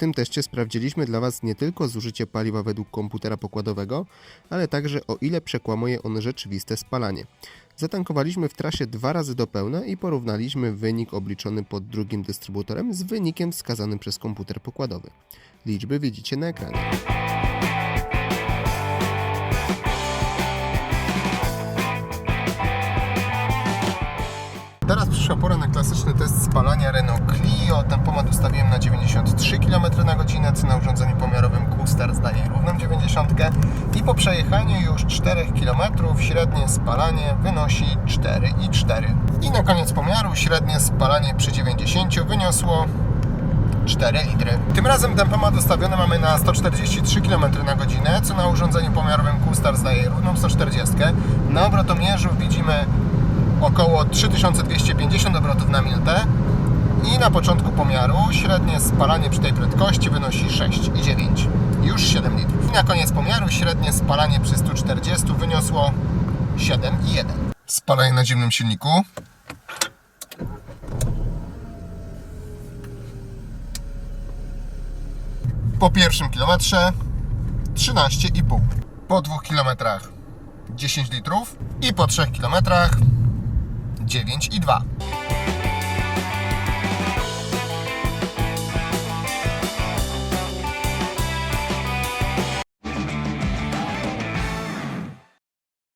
tym teście sprawdziliśmy dla Was nie tylko zużycie paliwa według komputera pokładowego, ale także o ile przekłamuje on rzeczywiste spalanie. Zatankowaliśmy w trasie dwa razy do pełna i porównaliśmy wynik obliczony pod drugim dystrybutorem z wynikiem wskazanym przez komputer pokładowy. Liczby widzicie na ekranie. Teraz przyszła pora na klasyczny test spalania Renault Clio. Tempomat ustawiłem na 93 km na godzinę. Na urządzeniu pomiarowym Q-Star zdaje równą 90 i po przejechaniu już 4 km średnie spalanie wynosi 4,4. I na koniec pomiaru średnie spalanie przy 90 wyniosło 4 litry. Tym razem tempomat ustawiony mamy na 143 km na godzinę, co na urządzeniu pomiarowym Q-Star zdaje równą 140. Na obrotomierzu widzimy około 3250 obrotów na minutę na początku pomiaru średnie spalanie przy tej prędkości wynosi 6,9 już 7 litrów. I na koniec pomiaru średnie spalanie przy 140 wyniosło 7,1 Spalanie na zimnym silniku. Po pierwszym kilometrze 13,5 po dwóch kilometrach 10 litrów i po 3 kilometrach 9,2